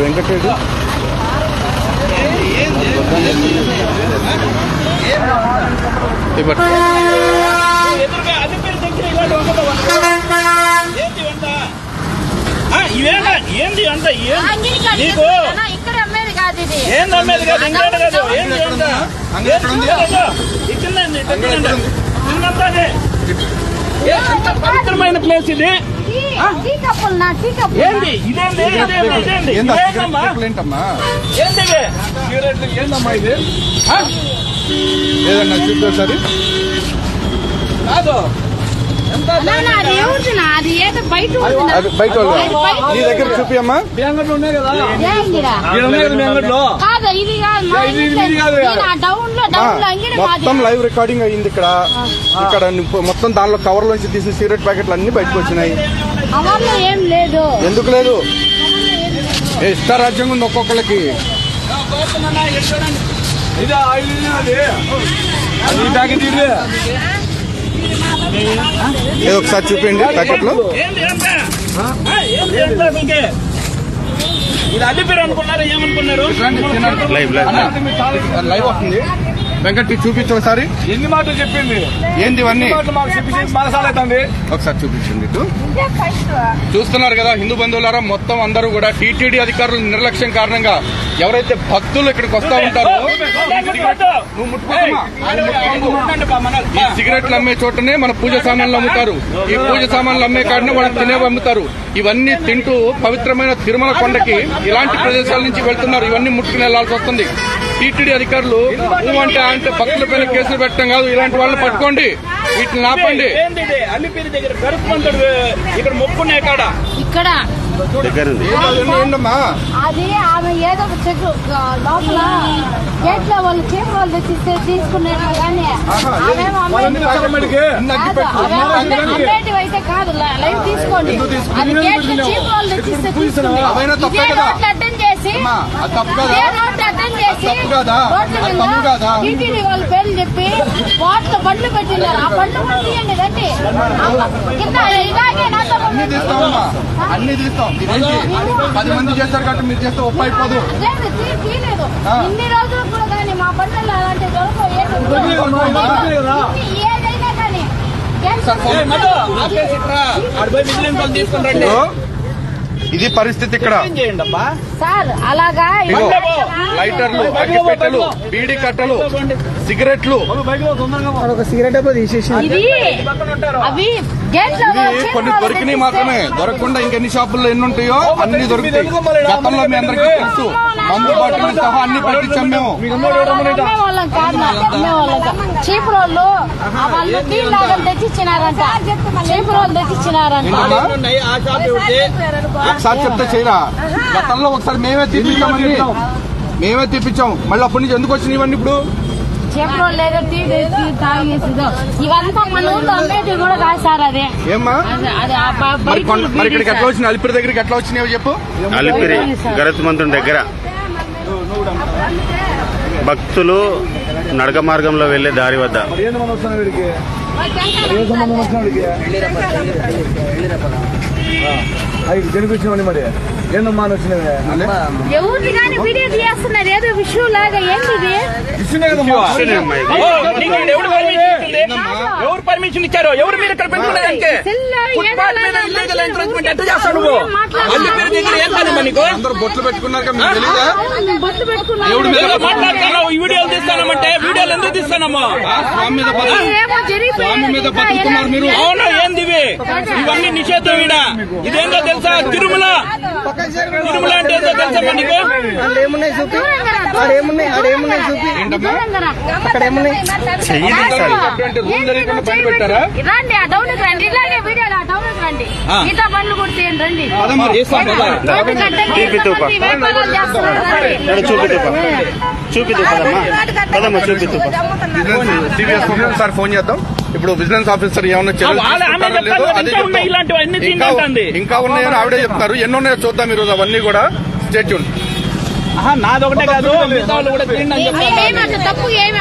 వెంకటరెడ్డి. ఏంది అంత నీకు? ఇక్కడ ఏంది అమ్మేది కాదు? ఇంకోటి కాదు? ఏంది అంత? ఎంత పవిత్రమైన ప్లేస్ ఇది? ఏంది? ఇదేంది? ఇదేంది? ఇదేంది ఇదేందమ్మా? ఏంటమ్మా? సిగరెట్లు ఏందమ్మా ఇది? ఏదన్నా చూపి ఒకసారి. కాదు. బయట నా. అది బయట వాళ్ళు అది బయట నీ దగ్గర చూపి అమ్మా మొత్తం లైవ్ రికార్డింగ్ అయ్యింది ఇక్కడ. ఇక్కడ మొత్తం దానిలో కవర్ లోంచి తీసిన సిగరెట్ ప్యాకెట్లు అన్ని బయటకు వచ్చినాయి. ఎందుకు లేదు? ఏ ఇష్ట రాజ్యం ఉంది ఒక్కొక్కరికి ఇది ఆయిల్ అది. ప్యాకెట్ ఇది. ఏదో ఒకసారి చూపించండి ప్యాకెట్లు? ఇది అల్లిపేరు అనుకున్నారు ఏమనుకున్నారు? Live live. లైవ్ వస్తుంది. వెంకట్ చూపించు ఒకసారి ఎన్ని మాటలు చెప్పింది ఏంది ఇవన్నీ ఒకసారి చూపించండి ఇటు చూస్తున్నారు కదా హిందూ బంధువులారా మొత్తం అందరూ కూడా టీటీడీ అధికారుల నిర్లక్ష్యం కారణంగా ఎవరైతే భక్తులు ఇక్కడికి వస్తా ఉంటారో. ఈ సిగరెట్లు అమ్మే చోటనే మన పూజ సామాన్లు అమ్ముతారు ఈ పూజ సామాన్లు అమ్మే కాడనే వాళ్ళు తినేవి అమ్ముతారు ఇవన్నీ తింటూ పవిత్రమైన తిరుమల కొండకి ఇలాంటి ప్రదేశాల నుంచి వెళ్తున్నారు ఇవన్నీ ముట్టుకుని వెళ్ళాల్సి వస్తుంది టీటీడీ అధికారులు అంటే అంటే భక్తుల పైన కేసులు పెట్టడం కాదు ఇలాంటి వాళ్ళని పట్టుకోండి. వీటిని ఆపండి ఇక్కడ కాడ ఇక్కడ ఇవన్నీ ఏంటమ్మా అది ఆమె ఏదో ఒక చెట్టు ఆ, లోపల గేట్లో వాళ్ళు చీమ వాళ్ళు తెచ్చిస్తే తీసుకున్నారు కానీ ఆమెమో అమ్మేది ఇన్ని అగ్గి కాదు, పెట్టు. అవేమో అమ్మే- అమ్మేటివి అయితే కాదు ల- లైవ్ తీసుకోండి. అది గేట్లో చీమ వాళ్ళు తెచ్చిస్తే అమ్మా, అది తప్పు కదా? ఇదే రోడ్లు అడ్డం చేసి తప్పు కదా? రోడ్ల అది మీద తప్పు కదా? టీటీడీ వాళ్ళ పేర్లు చెప్పి వాటిలో బండ్లు పెట్టినారు. ఆ బండ్లు కూడా తీయండి రండి. ఆ, కింద ఇలాగే నాతో అన్ని తీస్తామమ్మా అన్ని తీస్తాం. ఇదేంటి? పది మంది చేస్తారు కాబట్టి మీరు చేస్తే ఒప్ప అయిపోదు. లేదు, తీయలేదు. ఇన్ని రోజులు కూడా కానీ మా అలాంటి దొరకవు. ఏదైనా కానీ. తీసుకుని రండి. ఇది పరిస్థితి ఇక్కడ. సార్ అలాగా. లైటర్లు అగ్గిపెట్టెలు బీడీ కట్టలు సిగరెట్లు. ఇది అవి గేట్లో ఇవి కొన్ని దొరికినాయి మాత్రమే. దొరకకుండా ఇంకెన్ని షాపుల్లో ఎన్ని ఉంటాయో అన్ని దొరుకుతాయి. గతంలో మీ అందరికీ తెలుసు. మందు బాటిల్ సహా అన్ని పట్టించాం మేము. వాళ్ళం కాదు. చీపు రోళ్ళు వాళ్ళు తెచ్చిచ్చినారంట. చీపు రోళ్ళు తెచ్చిచ్చినారంట ఏంటమ్మా? ఉన్నాయి, ఆ షాప్ ఒకటి. ఒకసారి చెప్తే చేయరా? గతంలో ఒకసారి మేమే తీపించామని మేమే తీపించాం మళ్ళీ అప్పటి నుంచి ఎందుకు వచ్చినాయి ఇవన్నీ ఇప్పుడు? చీపు రోళ్ళు ఏదో టీ తెచ్చి తాగేసిదో ఇవంతా మన ఊళ్ళో కూడా కాదు సార్ అదే ఏమ్మా మరి ఇక్కడికి ఎట్లా సార్. వచ్చినాయి? అలిపిరి దగ్గరికి ఎట్లా వచ్చినాయో చెప్పు. అలిపిరి గరుత్మంతుని దగ్గర. భక్తులు నడక మార్గంలో వెళ్ళే దారి వద్ద. మరి ఏందమ్మా అని వచ్చినవి ఎవరిది కానీ వీడియో తీస్తున్నారు ఏదో విషయం లాగా ఎవరు పర్మిషన్ ఇచ్చారు ఎవరు మీరు ఇక్కడ పెట్టుకునేదానికి సెల్లో ఫుట్పాత్ మీద ఏదో ఇల్లీగల్ లాగా ఎంక్రోచ్మెంట్ ఎట్లా చేస్తావు నువ్వు మాట్లాడు. అల్లి పేరు దగ్గర ఏం పని మనకు అందరూ బొట్లు పెట్టుకున్నారు మాట్లాడుతున్నావు ఈ వీడియోలు తీస్తానమంటే ఎందుకు తీస్తానమ్మా ఆ, స్వామి మీద బతుకుతున్నారు మీరు. అవును ఏంది ఇవి ఇవన్నీ నిషేధం ఈడ. ఇదేందో తెలుసా? తిరుమల. తిరుమల అంటే ఏందో తెలుసా మనకు ఏమున్నాయి చూపి? ఆడేమున్నాయి ఆడేమున్నాయి చూపి? అక్కడ ఏమున్నాయి రూల్ తెలియకుండా బయట పెట్టారా? రండి ఆ డౌన్ రండి. ఇలాగే వీడియోలు ఆ డౌన్ రండి. మిగతా బండ్లు కూడా తీయండి రండి. పద మరి. చూపిద్దు పదమ్మా. పదమ్మా చూపిద్దు. ఒకసారి ఫోన్ చేద్దాం. ఇప్పుడు విజిలెన్స్ ఆఫీసర్ ఏమన్నా ఇంకా ఉన్నాయని ఆవిడే చెప్తారు ఎన్ని ఉన్నాయో చూద్దాం ఈరోజు అవన్నీ కూడా. స్టేట్యూన్ నాదొకటే కాదు మిగతా వాళ్ళు కూడా తినండి అని ఏ-